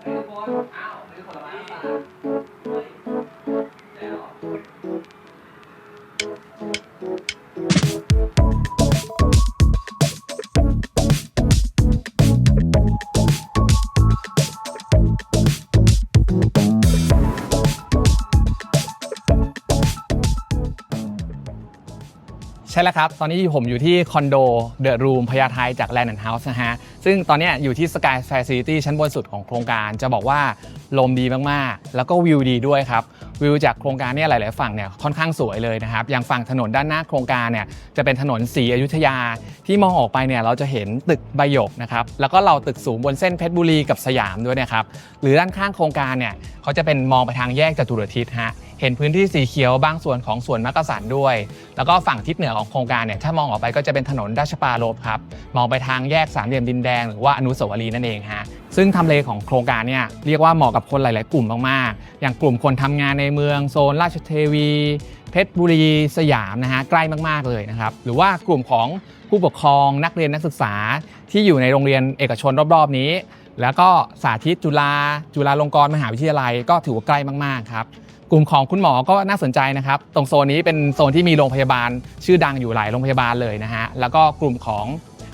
ไม่ทุกคนอ้าวไม่ผลไม้ ช่แล้วครับ ตอนนี้ผมอยู่ที่คอนโดเดอะรูมพญาไทจากแลนด์เฮาส์นะฮะ ซึ่งตอนนี้อยู่ที่ Sky Facility ชั้นบนสุดของโครงการจะบอกว่าลมดีมาก ๆ แล้วก็วิวดีด้วยครับ วิวจากโครงการเนี่ยหลาย ๆ ฝั่งเนี่ยค่อนข้างสวยเลยนะครับ อย่างฝั่งถนนด้านหน้าโครงการเนี่ยจะเป็นถนนสีอยุธยา ที่มองออกไปเนี่ยเราจะเห็นตึกใบหยกนะครับ แล้วก็เราตึกสูงบนเส้นเพชรบุรีกับสยามด้วยนะครับ หรือด้านข้างโครงการเนี่ยเขาจะเป็นมองไปทางแยกจตุรทิศฮะ เห็นพื้นที่สีเขียวบางส่วนของสวนมักกะสันด้วย แล้วก็ฝั่งทิศเหนือของโครงการเนี่ยถ้ามองออกไปก็จะเป็นถนนราชปรารภครับมองไปทางแยกสามเหลี่ยมดินแดงหรือว่าอนุสาวรีย์นั่นเองฮะซึ่งทำเลของโครงการเนี่ยเรียกว่าเหมาะกับคนหลาย ๆ กลุ่มมาก ๆ อย่างกลุ่มคนทำงานในเมืองโซนราชเทวี เพชรบุรีสยามนะฮะใกล้มาก ๆ เลยนะครับหรือว่ากลุ่มของผู้ปกครองนักเรียนนักศึกษาที่อยู่ในโรงเรียนเอกชนรอบ ๆ นี้ แล้วก็สาธิตจุฬาจุฬาลงกรณ์มหาวิทยาลัยก็ถือว่าใกล้มาก ๆ ครับ กลุ่มของคุณหมอก็น่าสนใจนะครับ ตรงโซนนี้เป็นโซนที่มีโรงพยาบาล ชื่อดังอยู่หลายโรงพยาบาลเลยนะฮะ แล้วก็กลุ่มของ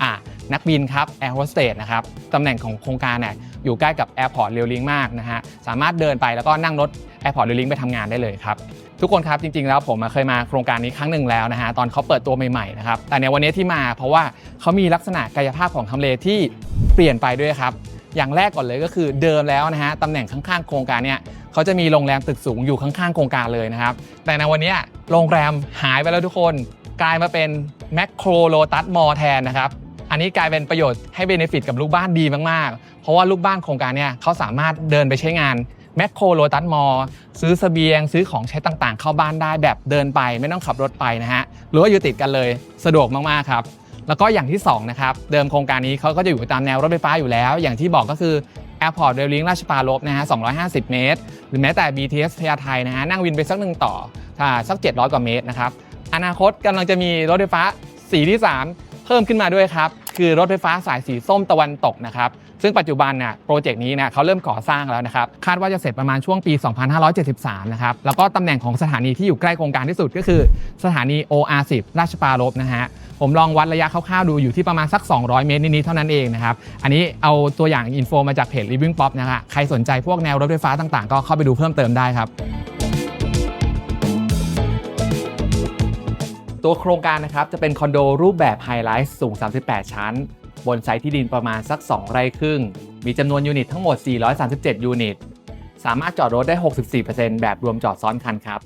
อะนักบินครับแอร์โฮสเตสนะครับ ตำแหน่งของโครงการเนี่ยอยู่ใกล้กับแอร์พอร์ตเรลลิงมากนะฮะ สามารถเดินไปแล้วก็นั่งรถแอร์พอร์ตเรลลิงไปทำงานได้เลยครับ ทุกคนครับจริงๆแล้วผมเคยมาโครงการนี้ครั้งหนึ่งแล้วนะฮะ ตอนเขาเปิดตัวใหม่ๆนะครับ แต่ในวันนี้ที่มาเพราะว่าเขามีลักษณะกายภาพของทำเลที่เปลี่ยนไปด้วยครับอย่างแรกก่อนเลยก็คือเดิมแล้วนะฮะตำแหน่งข้างๆ โครงการเนี่ย เขาจะมีโรงแรมตึกสูงอยู่ข้างๆโครงการเลยนะครับ แต่ในวันนี้โรงแรมหายไปแล้วทุกคนกลายมาเป็นแมคโครโลตัสมอแทนนะครับ อันนี้กลายเป็นประโยชน์ให้เบนฟิตกับลูกบ้านดีมากๆ เพราะว่าลูกบ้านโครงการเนี่ยเขาสามารถเดินไปใช้งานแมคโครโลตัสมอซื้อเสบียง ซื้อของใช้ต่างๆ เข้าบ้านได้แบบเดินไปไม่ต้องขับรถไปนะฮะหรือว่าอยู่ติดกันเลยสะดวกมากๆครับ แล้วก็อย่างที่สองนะครับเดิมโครงการนี้เขาก็จะอยู่ตามแนวรถไฟฟ้าอยู่แล้ว อย่างที่บอกก็คือ Airport r a i l l i n k ราชปารภนะฮะ 250 เมตร หรือแม้แต่ BTS พญาไทนะฮะ นั่งวินไปสักหนึ่งต่อถ้าสัก 700 กว่าเมตรนะครับ อนาคตกำลังจะมีรถไฟฟ้าสีที่ 3 เพิ่มขึ้นมาด้วยครับ คือรถไฟฟ้าสายสีส้มตะวันตกนะครับซึ่งปัจจุบันเนี่ยโปรเจกต์นี้เนี่ยเขาเริ่มก่อสร้างแล้วนะครับคาดว่าจะเสร็จประมาณช่วงปี 2573 นะครับแล้วก็ตำแหน่งของสถานีที่อยู่ใกล้โครงการที่สุดก็คือ สถานี OR10 ราชปารภนะฮะผมลองวัดระยะคร่าวๆดูอยู่ที่ประมาณสัก 200 เมตรนิดๆเท่านั้นเองนะครับอันนี้เอาตัวอย่างอินโฟมาจากเพจ Living Pop นะฮะใครสนใจพวกแนวรถไฟฟ้าต่างๆ ก็เข้าไปดูเพิ่มเติมได้ครับ ตัวโครงการนะครับจะเป็นคอนโดรูปแบบไฮไลท์สูง 38 ชั้น บนไซต์ที่ดินประมาณสัก 2 ไร่ครึ่ง มีจำนวนยูนิตทั้งหมด 437 ยูนิต สามารถจอดรถได้ 64%แบบรวมจอดซ้อนคันครับ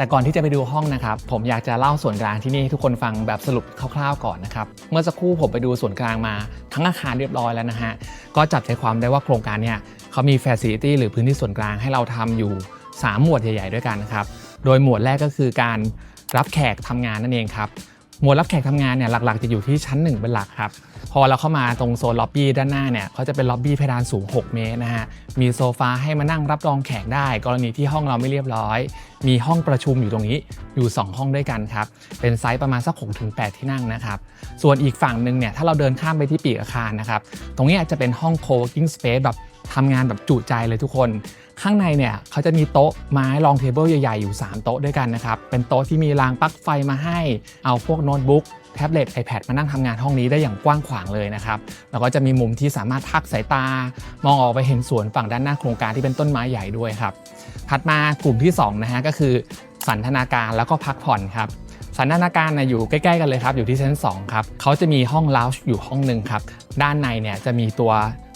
แต่ก่อนที่จะไปดูห้องนะครับ ผมอยากจะเล่าส่วนกลางที่นี่ให้ทุกคนฟังแบบสรุปคร่าวๆก่อนนะครับ เมื่อสักครู่ผมไปดูส่วนกลางมาทั้งอาคารเรียบร้อยแล้วนะฮะ ก็จับใจความได้ว่าโครงการเนี่ยเขามีแฟซิลิตี้หรือพื้นที่ส่วนกลางให้เราทำอยู่ 3 หมวดใหญ่ ๆ ด้วยกันนะครับ โดยหมวดแรกก็คือการรับแขกทำงานนั่นเองครับ หมวดรับแขกทำงานเนี่ยหลักๆ จะอยู่ที่ชั้น 1 เป็นหลักครับพอเราเข้ามาตรงโซนล็อบบี้ด้านหน้าเนี่ยเขาจะเป็นล็อบบี้เพดานสูง 6 เมตรนะฮะมีโซฟาให้มานั่งรับรองแขกได้ กรณีที่ห้องเราไม่เรียบร้อย มีห้องประชุมอยู่ตรงนี้อยู่ 2 ห้องด้วยกันครับเป็นไซส์ประมาณสัก6ถึง8ที่นั่งนะครับส่วนอีกฝั่งหนึ่งเนี่ยถ้าเราเดินข้ามไปที่ปีกอาคารนะครับตรงนี้จะเป็นห้อง co-working space แบบทำงานแบบจุใจเลยทุกคน ข้างในเนี่ยเขาจะมีโต๊ะไม้รองเทเบิลใหญ่ๆ อยู่ 3 โต๊ะด้วยกันนะครับ เป็นโต๊ะที่มีรางปลั๊กไฟมาให้ เอาพวกโน้ตบุ๊กแท็บเล็ต iPad มานั่งทำงานห้องนี้ได้อย่างกว้างขวางเลยนะครับ แล้วก็จะมีมุมที่สามารถพักสายตา มองออกไปเห็นสวนฝั่งด้านหน้าโครงการที่เป็นต้นไม้ใหญ่ด้วยครับ ถัดมากลุ่มที่2นะฮะก็คือสันทนาการแล้วก็พักผ่อนครับสันทนาการนะอยู่ใกล้ๆกันเลยครับอยู่ที่ชั้น2ครับเขาจะมีห้องลาวช์อยู่ห้องหนึ่งครับด้านในเนี่ยจะมีตัว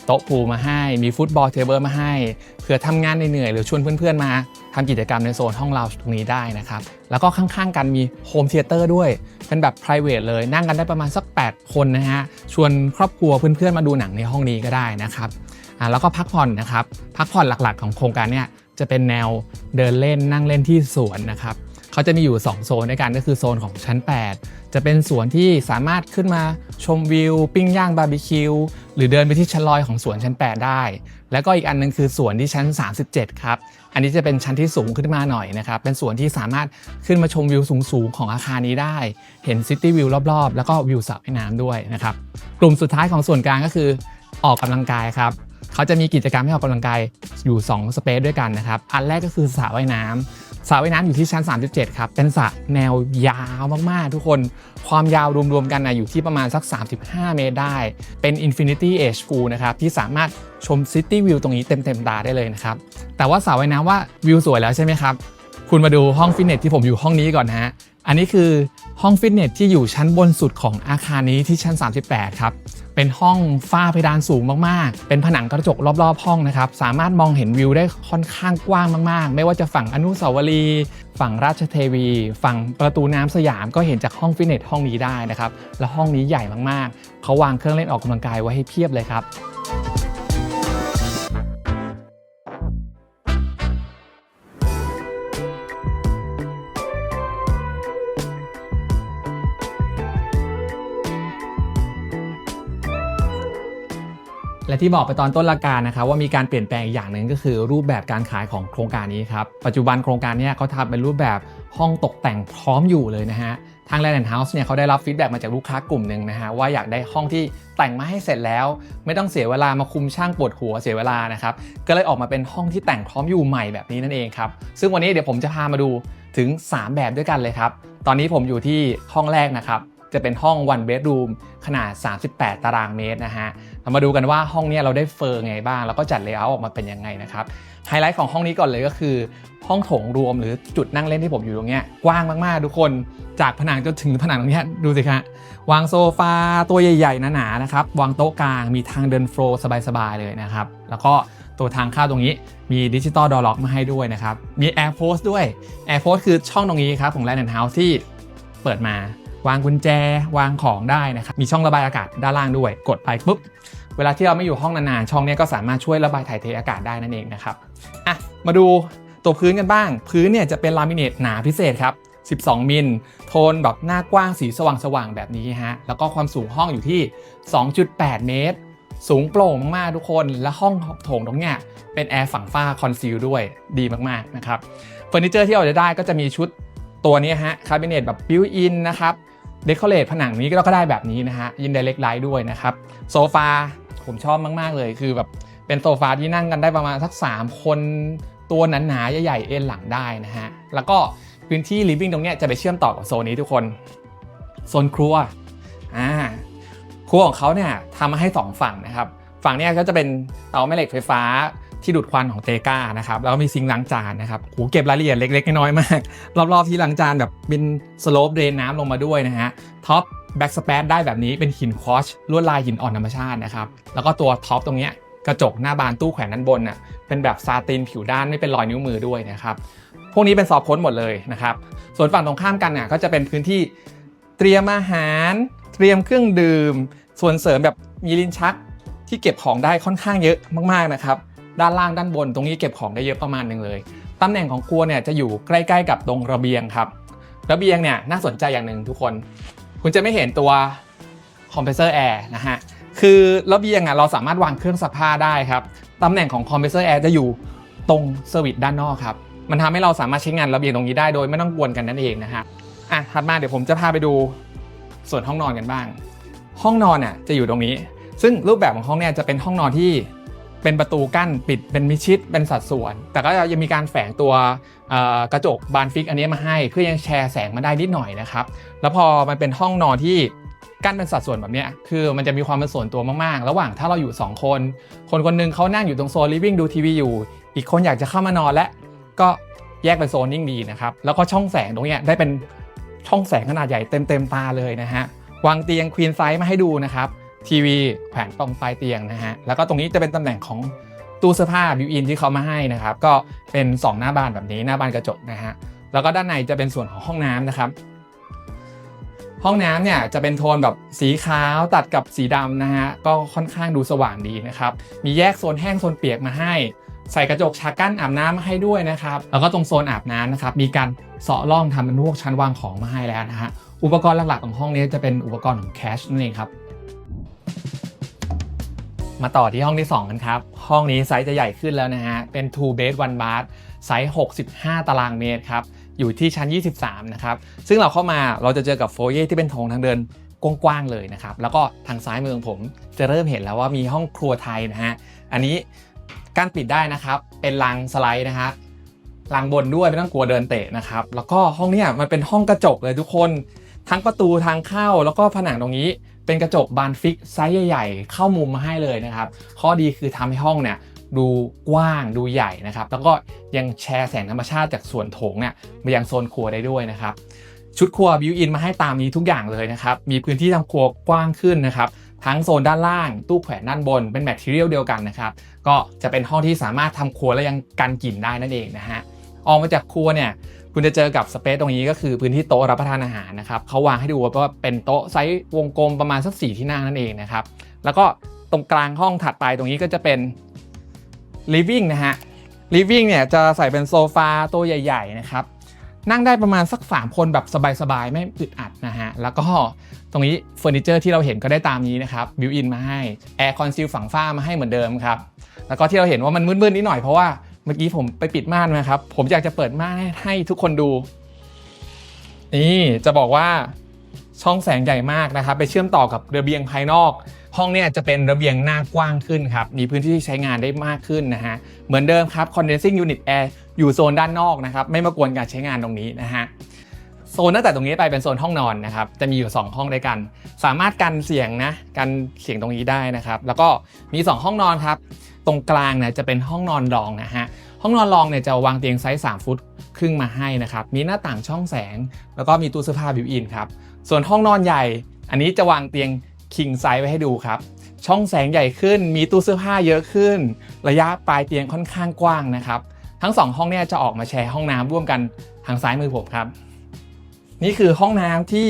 โต๊ะพูมาให้ มีฟุตบอลเทเบิลมาให้เผื่อทำงานเหนื่อยหรือชวนเพื่อนๆมาทำกิจกรรมในโซนห้องเลาตรงนี้ได้นะครับ แล้วก็ข้างๆกันมีโฮมเทเตอร์ด้วย เป็นแบบ p r i v a t e เลย นั่งกันได้ประมาณสัก 8 คนนะฮะ ชวนครอบครัวเพื่อนๆมาดูหนังในห้องนี้ก็ได้นะครับแล้วก็พักผ่อนนะครับ พักผ่อนหลักๆ ของโครงการเนี่ยจะเป็นแนวเดินเล่นนั่งเล่นที่สวนนะครับ เขาจะมีอยู่ 2 โซนด้วยกันก็คือโซนของชั้น 8 จะเป็นสวนที่สามารถขึ้นมาชมวิว ปิ้งย่างบาร์บีคิวหรือเดินไปที่ชั้นลอยของสวนชั้น 8 ได้ แล้วก็อีกอันนึงคือสวนที่ชั้น 37 ครับ อันนี้จะเป็นชั้นที่สูงขึ้นมาหน่อยนะครับ เป็นสวนที่สามารถขึ้นมาชมวิวสูงๆของอาคารนี้ได้ เห็นซิตี้วิวรอบๆ แล้วก็วิวสระว่ายน้ำด้วยนะครับ กลุ่มสุดท้ายของส่วนกลางก็คือออกกำลังกายครับเขาจะมีกิจกรรมให้ออกกำลังกายอยู่ 2 สเปซด้วยกันนะครับ อันแรกก็คือสระว่ายน้ำ สระว่ายน้ำอยู่ที่ชั้น 37 ครับ เป็นสระแนวยาวมากๆ ทุกคน ความยาวรวมๆกันนะอยู่ที่ประมาณสัก 35 เมตรได้ เป็น Infinity Edge Pool นะครับ ที่สามารถชม City View ตรงนี้เต็มๆตาได้เลยนะครับ แต่ว่าสระว่ายน้ำว่าวิวสวยแล้วใช่ไหมครับ คุณมาดูห้องฟิตเนสที่ผมอยู่ห้องนี้ก่อนนะฮะ อันนี้คือห้องฟิตเนสที่อยู่ชั้นบนสุดของอาคารนี้ที่ชั้น 38 ครับ เป็นห้องฝ้าเพดานสูงมากๆ เป็นผนังกระจกรอบๆ ห้องนะครับ สามารถมองเห็นวิวได้ค่อนข้างกว้างมากๆ ไม่ว่าจะฝั่งอนุสาวรีย์ฝั่งราชเทวี ฝั่งประตูน้ำสยามก็เห็นจากห้องฟิตเนสห้องนี้ได้นะครับ และห้องนี้ใหญ่มากๆ เขาวางเครื่องเล่นออกกำลังกายไว้ให้เพียบเลยครับ และที่บอกไปตอนต้นรายการนะครับว่ามีการเปลี่ยนแปลงอีกอย่างหนึ่งก็คือรูปแบบการขายของโครงการนี้ครับ ปัจจุบันโครงการนี้เขาทำเป็นรูปแบบห้องตกแต่งพร้อมอยู่เลยนะฮะทาง Land House เนี่ยเขาได้รับฟีดแบ็กมาจากลูกค้ากลุ่มหนึ่งนะฮะว่าอยากได้ห้องที่แต่งมาให้เสร็จแล้ว ไม่ต้องเสียเวลามาคุมช่างปวดหัวเสียเวลานะครับก็เลยออกมาเป็นห้องที่แต่งพร้อมอยู่ใหม่แบบนี้นั่นเองครับซึ่งวันนี้เดี๋ยวผมจะพามาดูถึง 3 แบบด้วยกันเลยครับตอนนี้ผมอยู่ที่ห้องแรกนะครับ จะเป็นห้อง one bedroom ขนาด 38 ตารางเมตรนะฮะเรามาดูกันว่าห้องนี้เราได้เฟอร์ไงบ้าง แล้วก็จัดเลเยอร์ออกมาเป็นยังไงนะครับไฮไลท์ของห้องนี้ก่อนเลยก็คือ ห้องโถงรวมหรือจุดนั่งเล่นที่ผมอยู่ตรงเนี้ยกว้างมากๆ ทุกคนจากผนังจนถึงผนังตรงเนี้ยดูสิครับวางโซฟาตัวใหญ่ๆหนาๆนะครับวางโต๊ะกลางมีทางเดินโฟล์สบายๆเลยนะครับแล้วก็ตัวทางเข้าตรงนี้มีดิจิตอลดอร์ล็อกมาให้ด้วยนะครับ มี Air p o s t ด้วย Air p o s t คือช่องตรงนี้ครับของ Land House ที่เปิดมา วางกุญแจวางของได้นะครับมีช่องระบายอากาศด้านล่างด้วย กดไปปุ๊บเวลาที่เราไม่อยู่ห้องนานๆช่องนี้ก็สามารถช่วยระบายถ่ายเทอากาศได้นั่นเองนะครับอะมาดูตัวพื้นกันบ้าง พื้นเนี่ยจะเป็นลามิเนตหนาพิเศษครับ 12 มิล โทนแบบหน้ากว้างสีสว่างๆแบบนี้ฮะ แล้วก็ความสูงห้องอยู่ที่ 2.8 เมตร สูงโปร่งมากๆทุกคน และห้องโถงตรงเนี้ยเป็นแอร์ฝั่งฝ้าคอนซีลด้วยดีมากๆนะครับ เฟอร์นิเจอร์ที่เราจะได้ก็จะมีชุดตัวนี้ฮะคาบิเนตแบบบิวอินนะครับ เดคอเรทผนังนี้ก็ได้แบบนี้นะฮะยินไดเล็กไลท์ด้วยนะครับโซฟาผมชอบมาก ๆ เลยคือแบบเป็นโซฟาที่นั่งกันได้ประมาณสัก 3 คนตัวหนาๆใหญ่ๆเอ็นหลังได้นะฮะ แล้วก็พื้นที่ลิฟวิ่งตรงเนี้ยจะไปเชื่อมต่อกับโซนนี้ทุกคน โซนครัวอ่าครัวของเขาเนี่ยทำมาให้ 2 ฝั่งนะครับ ฝั่งเนี้ยก็จะเป็นเตาแม่เหล็กไฟฟ้า ที่ดูดควันของเตกานะครับแล้วก็มีซิงล้างจานนะครับโหเก็บรายละเอียดเล็กๆน้อยๆมาก รอบๆที่ล้างจานแบบเป็นสโลปเดรนน้ำลงมาด้วยนะฮะท็อปแบ็กสเปซได้แบบนี้เป็นหินคอชลวดลายหินอ่อนธรรมชาตินะครับแล้วก็ตัวท็อปตรงเนี้ยกระจกหน้าบานตู้แขวนด้านบนน่ะเป็นแบบซาตินผิวด้านไม่เป็นรอยนิ้วมือด้วยนะครับพวกนี้เป็นซอฟโค้ดหมดเลยนะครับส่วนฝั่งตรงข้ามกันเนี่ยก็จะเป็นพื้นที่เตรียมอาหาร เตรียมเครื่องดื่ม ส่วนเสริมแบบมีลิ้นชักที่เก็บของได้ค่อนข้างเยอะมากๆนะครับ ด้านล่างด้านบนตรงนี้เก็บของได้เยอะประมาณหนึ่งเลยตำแหน่งของครัวเนี่ยจะอยู่ใกล้ๆกับตรงระเบียงครับระเบียงเนี่ยน่าสนใจอย่างหนึ่งทุกคน คุณจะไม่เห็นตัวคอมเพรสเซอร์แอร์นะฮะคือระเบียงอะเราสามารถวางเครื่องซักผ้าได้ครับตำแหน่งของคอมเพรสเซอร์แอร์จะอยู่ตรงเซอร์วิสด้านนอกครับมันทำให้เราสามารถใช้งานระเบียงตรงนี้ได้โดยไม่ต้องกวนกันนั่นเองนะฮะอะถัดมาเดี๋ยวผมจะพาไปดูส่วนห้องนอนกันบ้าง ห้องนอนน่ะจะอยู่ตรงนี้ ซึ่งรูปแบบของห้องเนี่ยจะเป็นห้องนอนที่ เป็นประตูกั้นปิดเป็นมิชิดเป็นสัดส่วน แต่ก็ยังมีการแฝงตัวกระจกบานฟิกอันนี้มาให้เพื่อยังแชร์แสงมาได้นิดหน่อยนะครับแล้วพอมันเป็นห้องนอนที่กั้นเป็นสัดส่วนแบบเนี้ยคือมันจะมีความเป็นส่วนตัวมากๆ ระหว่างถ้าเราอยู่ 2 คน คนคนหนึงเขานั่งอยู่ตรงโซนลิฟวิ่งดูทีวีอยู่ อีกคนอยากจะเข้ามานอนและก็แยกเป็นโซนนิ่งดีนะครับแล้วก็ช่องแสงตรงเนี้ยได้เป็นช่องแสงขนาดใหญ่เต็มเต็มๆตาเลยนะฮะวางเตียงควีนไซส์มาให้ดูนะครับ ทีวีแขวนตรงปลายเตียงนะฮะแล้วก็ตรงนี้จะเป็นตำแหน่งของตู้เสื้อผ้าบิวอินที่เขามาให้นะครับก็เป็น 2 หน้าบานแบบนี้หน้าบานกระจกนะฮะแล้วก็ด้านในจะเป็นส่วนของห้องน้ำนะครับ ห้องน้ำเนี่ยจะเป็นโทนแบบสีขาวตัดกับสีดำนะฮะก็ค่อนข้างดูสว่างดีนะครับมีแยกโซนแห้งโซนเปียกมาให้ ใส่กระจกฉากกั้นอาบน้ำมาให้ด้วยนะครับแล้วก็ตรงโซนอาบน้ำนะครับมีการเสาะร่องทำเป็นพวกชั้นวางของมาให้แล้วนะฮะอุปกรณ์หลักๆของห้องนี้จะเป็นอุปกรณ์ของแคชนั่นเองครับ มาต่อที่ห้องที่ 2 กันครับ ห้องนี้ไซส์จะใหญ่ขึ้นแล้วนะฮะ เป็น two bed one bath ไซส์ 65 ตารางเมตรครับ อยู่ที่ชั้น 23 นะครับ ซึ่งเราเข้ามาเราจะเจอกับโฟเย่ที่เป็นโถงทางเดินกว้างๆเลยนะครับ แล้วก็ทางซ้ายมือของผมจะเริ่มเห็นแล้วว่ามีห้องครัวไทยนะฮะ อันนี้การปิดได้นะครับ เป็นรางสไลด์นะฮะรางบนด้วยไม่ต้องกลัวเดินเตะนะครับ แล้วก็ห้องเนี้ยมันเป็นห้องกระจกเลยทุกคน ทั้งประตูทางเข้าแล้วก็ผนังตรงนี้ เป็นกระจกบานฟิกไซส์ใหญ่ๆ เข้ามุมมาให้เลยนะครับ ข้อดีคือทำให้ห้องเนี่ยดูกว้างดูใหญ่นะครับ แล้วก็ยังแชร์แสงธรรมชาติจากส่วนโถงเนี่ยมายังโซนครัวได้ด้วยนะครับชุดครัวบิวอินมาให้ตามนี้ทุกอย่างเลยนะครับ มีพื้นที่ทำครัวกว้างขึ้นนะครับ ทั้งโซนด้านล่าง ตู้แขวนด้านบน เป็นแมทเทียลเดียวกันนะครับ ก็จะเป็นห้องที่สามารถทำครัวและยังกันกลิ่นได้นั่นเองนะฮะ ออกมาจากครัวเนี่ย คุณจะเจอกับสเปซตรงนี้ก็คือพื้นที่โต๊ะรับประทานอาหารนะครับเขาวางให้ดูว่าเป็นโต๊ะไซส์วงกลมประมาณสักสี่ที่นั่งนั่นเองนะครับแล้วก็ตรงกลางห้องถัดไปตรงนี้ก็จะเป็น living นะฮะ living เนี่ยจะใส่เป็นโซฟาตัวใหญ่ ๆ นะครับนั่งได้ประมาณสัก3คนแบบสบายๆ ไม่อึดอัดนะฮะ แล้วก็ตรงนี้เฟอร์นิเจอร์ที่เราเห็นก็ได้ตามนี้นะครับบิวอินมาให้แอร์คอนซีลฝังฝ้ามาให้เหมือนเดิมครับ แล้วก็ที่เราเห็นว่ามันมืดๆนิดหน่อยเพราะว่า เมื่อกี้ผมไปปิดม่านมาครับ ผมอยากจะเปิดม่านให้ใหทุกคนดู นี่จะบอกว่าช่องแสงใหญ่มากนะครับ ไปเชื่อมต่อกับระเบียงภายนอก ห้องเนี่ยจะเป็นระเบียงหน้ากว้างขึ้นครับ มีพื้นที่ที่ใช้งานได้มากขึ้นนะฮะ เหมือนเดิมครับ condensing unit air อยู่โซนด้านนอกนะครับ ไม่มากวนการใช้งานตรงนี้นะฮะ โซนตั้งแต่ตรงนี้ไปเป็นโซนห้องนอนนะครับ จะมีอยู่ 2 ห้องด้วยกัน สามารถกันเสียงนะ กันเสียงตรงนี้ได้นะครับ แล้วก็มี 2 ห้องนอนครับ ตรงกลางเนี่ยจะเป็นห้องนอนรองนะฮะห้องนอนรองเนี่ยจะวางเตียงไซส์ 3 ฟุตครึ่งมาให้นะครับมีหน้าต่างช่องแสง แล้วก็มีตู้เสื้อผ้าบิวอินครับส่วนห้องนอนใหญ่ อันนี้จะวางเตียงคิงไซส์ไว้ให้ดูครับช่องแสงใหญ่ขึ้น มีตู้เสื้อผ้าเยอะขึ้น ระยะปลายเตียงค่อนข้างกว้างนะครับทั้งสองห้องเนี่ยจะออกมาแชร์ห้องน้ำร่วมกันทางซ้ายมือผมครับ นี่คือห้องน้ำที่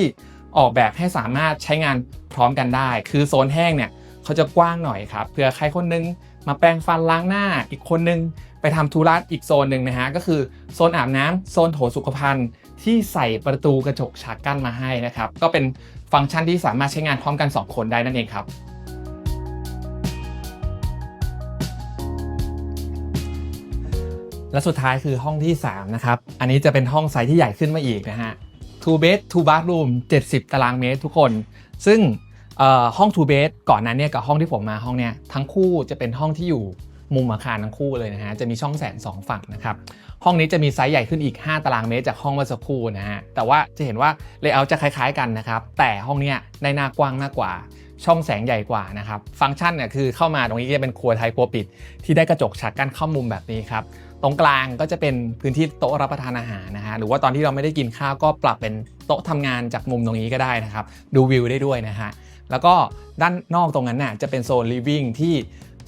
ออกแบบให้สามารถใช้งานพร้อมกันได้ คือโซนแห้งเนี่ยเขาจะกว้างหน่อยครับเผื่อใครคนนึง มาแปรงฟันล้างหน้าอีกคนนึงไปทำธุระอีกโซนหนึ่งนะฮะก็คือโซนอาบน้ำโซนโถสุขภัณฑ์ที่ใส่ประตูกระจกฉากกั้นมาให้นะครับ ก็เป็นฟังก์ชันที่สามารถใช้งานพร้อมกัน 2 คนได้นั่นเองครับและสุดท้ายคือห้องที่ 3 นะครับ อันนี้จะเป็นห้องไซส์ที่ใหญ่ขึ้นมาอีกนะฮะ two bed two bathroom 70 ตารางเมตรทุกคน ซึ่ง ห้อง two bed ก่อนนั้นเนี่ยกับห้องที่ผมมาห้องเนี่ยทั้งคู่จะเป็นห้องที่อยู่มุมอาคารทั้งคู่เลยนะฮะจะมีช่องแสงสองฝั่งนะครับห้องนี้จะมีไซส์ใหญ่ขึ้นอีก 5 ตารางเมตรจากห้องเมื่อสักครู่นะฮะแต่ว่าจะเห็นว่าเลเยอร์จะคล้ายๆกันนะครับแต่ห้องเนี้ยได้หน้ากว้างมากกว่าช่องแสงใหญ่กว่านะครับฟังก์ชันเนี่ยคือเข้ามาตรงนี้จะเป็นครัวไทยครัวปิด ที่ได้กระจกฉากกั้นเข้ามุมแบบนี้ครับตรงกลางก็จะเป็นพื้นที่โต๊ะรับประทานอาหารนะฮะหรือว่าตอนที่เราไม่ได้กินข้าวก็ปรับเป็นโต๊ะทำงานจากมุมตรงนี้ก็ได้นะครับดูวิวได้ด้วยนะฮะ แล้วก็ด้านนอกตรงนั้นน่ะจะเป็นโซนลิฟวิ่งที่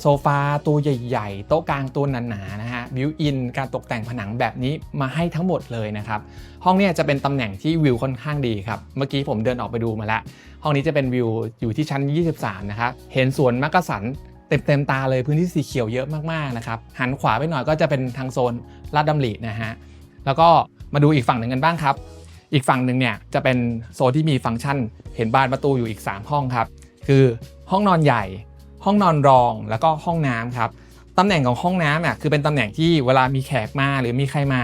โซฟาตัวใหญ่ๆ โต๊ะกลางตัวหนาๆนะฮะบิวอินการตกแต่งผนังแบบนี้มาให้ทั้งหมดเลยนะครับ ห้องเนี้จะเป็นตำแหน่งที่วิวค่อนข้างดีครับ เมื่อกี้ผมเดินออกไปดูมาแล้ว ห้องนี้จะเป็นวิวอยู่ที่ชั้น 23 นะครับ เห็นสวนมักกะสันเต็มเต็มๆตาเลยพื้นที่สีเขียวเยอะมากๆนะครับ หันขวาไปหน่อยก็จะเป็นทางโซนลาดดำรินะฮะแล้วก็มาดูอีกฝั่งหนึ่งกันบ้างครับ อีกฝั่งหนึ่งเนี่ยจะเป็นโซนที่มีฟังก์ชัน เห็นบานประตูอยู่อีก 3 ห้องครับ คือห้องนอนใหญ่ ห้องนอนรองแล้วก็ห้องน้ำครับตำแหน่งของห้องน้ำอะคือเป็นตำแหน่งที่เวลามีแขกมาหรือมีใครมา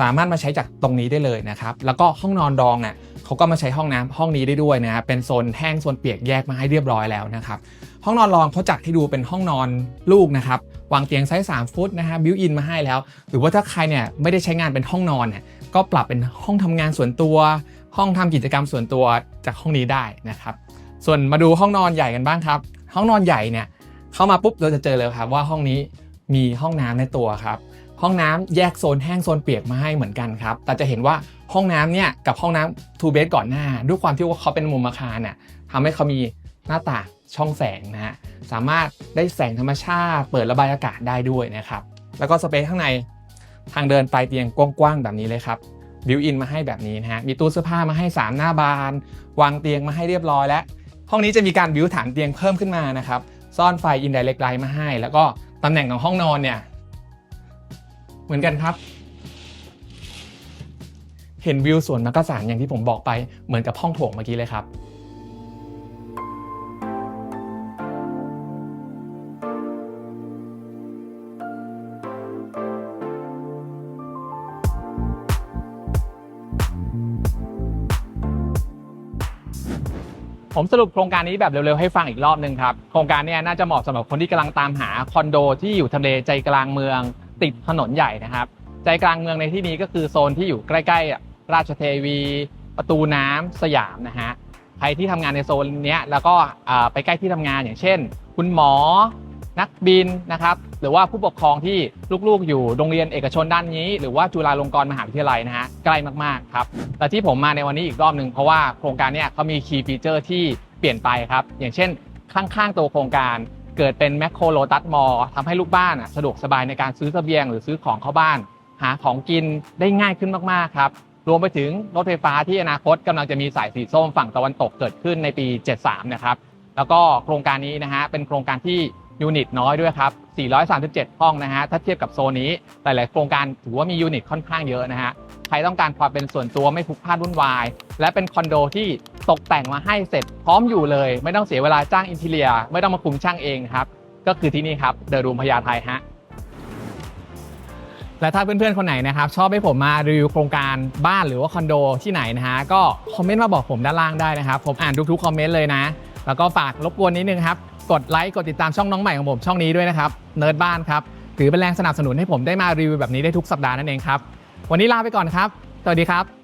สามารถมาใช้จากตรงนี้ได้เลยนะครับแล้วก็ห้องนอนรองอะเขาก็มาใช้ห้องน้ำห้องนี้ได้ด้วยนะครับเป็นโซนแห้งโซนเปียกแยกมาให้เรียบร้อยแล้วนะครับห้องนอนรองเขาจัดให้ดูเป็นห้องนอนลูกนะครับวางเตียงไซส์3ฟุตนะฮะบิวอินมาให้แล้ว หรือว่าถ้าใครเนี่ยไม่ได้ใช้งานเป็นห้องนอนเนี่ย ก็ปรับเป็นห้องทำงานส่วนตัว ห้องทำกิจกรรมส่วนตัวจากห้องนี้ได้นะครับ ส่วนมาดูห้องนอนใหญ่กันบ้างครับ ห้องนอนใหญ่เนี่ยเข้ามาปุ๊บเราจะเจอเลยครับว่าห้องนี้มีห้องน้ำในตัวครับ ห้องน้ำแยกโซนแห้งโซนเปียกมาให้เหมือนกันครับ แต่จะเห็นว่าห้องน้ำเนี่ยกับห้องน้ำทูเบสก่อนหน้า ด้วยความที่ว่าเขาเป็นมุมอาคารเนี่ยทำให้เขามีหน้าต่างช่องแสงนะฮะสามารถได้แสงธรรมชาติ เปิดระบายอากาศได้ด้วยนะครับ แล้วก็สเปซข้างใน ทางเดินปลายเตียงกว้างๆแบบนี้เลยครับบิวอินมาให้แบบนี้นะฮะมีตู้เสื้อผ้ามาให้ 3 หน้าบาน วางเตียงมาให้เรียบร้อยแล้ว ห้องนี้จะมีการบิวฐานเตียงเพิ่มขึ้นมานะครับซ่อนไฟอินไดเรกไลท์มาให้ แล้วก็ตำแหน่งของห้องนอนเนี่ยเหมือนกันครับ เห็นวิวสวนมักกะสันอย่างที่ผมบอกไปเหมือนกับห้องโถงเมื่อกี้เลยครับ ผมสรุปโครงการนี้แบบเร็วๆให้ฟังอีกรอบหนึ่งครับ โครงการนี้น่าจะเหมาะสำหรับคนที่กำลังตามหาคอนโดที่อยู่ทำเลใจกลางเมือง ติดถนนใหญ่นะครับ ใจกลางเมืองในที่นี้ก็คือโซนที่อยู่ใกล้ๆ ราชเทวี ประตูน้ำสยามนะฮะใครที่ทำงานในโซนนี้แล้วก็ไปใกล้ที่ทำงานอย่างเช่น คุณหมอ นักบินนะครับหรือว่าผู้ปกครองที่ลูกๆ อยู่โรงเรียนเอกชนด้านนี้ หรือว่าจุฬาลงกรณ์มหาวิทยาลัยนะฮะใกล้มากๆครับแต่ที่ผมมาในวันนี้อีกรอบหนึ่งเพราะว่าโครงการเนี้ยเขามีคีย์ฟีเจอร์ที่เปลี่ยนไปครับ อย่างเช่น ข้างๆ ตัวโครงการเกิดเป็นแมคโครโลตัสมอลทำให้ลูกบ้านสะดวกสบายในการซื้อเสบียง หรือซื้อของเข้าบ้าน หาของกินได้ง่ายขึ้นมากๆครับรวมไปถึงรถไฟฟ้าที่อนาคตกำลังจะมีสายสีส้มฝั่งตะวันตกเกิดขึ้นในปี 73 นะครับ แล้วก็โครงการนี้นะฮะเป็นโครงการที่ ยูนิตน้อยด้วยครับ 437 ห้องนะฮะ ถ้าเทียบกับโซนนี้ หลาย ๆ โครงการถือว่ามียูนิตค่อนข้างเยอะนะฮะ ใครต้องการความเป็นส่วนตัวไม่พลุกพล่านวุ่นวาย และเป็นคอนโดที่ตกแต่งมาให้เสร็จพร้อมอยู่เลย ไม่ต้องเสียเวลาจ้างอินทีเลีย ไม่ต้องมาคุมช่างเองครับ ก็คือที่นี่ครับ เดอะรูมพญาไทฮะและถ้าเพื่อนๆ คนไหนนะครับ ชอบให้ผมมารีวิวโครงการบ้านหรือว่าคอนโดที่ไหนนะฮะ ก็คอมเมนต์มาบอกผมด้านล่างได้นะครับ ผมอ่านทุกๆ คอมเมนต์เลยนะ แล้วก็ฝากรบกวนนิดนึงครับ กดไลค์กดติดตามช่องน้องใหม่ของผมช่องนี้ด้วยนะครับเนิร์ดบ้านครับถือเป็นแรงสนับสนุนให้ผมได้มารีวิวแบบนี้ได้ทุกสัปดาห์นั่นเองครับวันนี้ลาไปก่อนครับสวัสดีครับ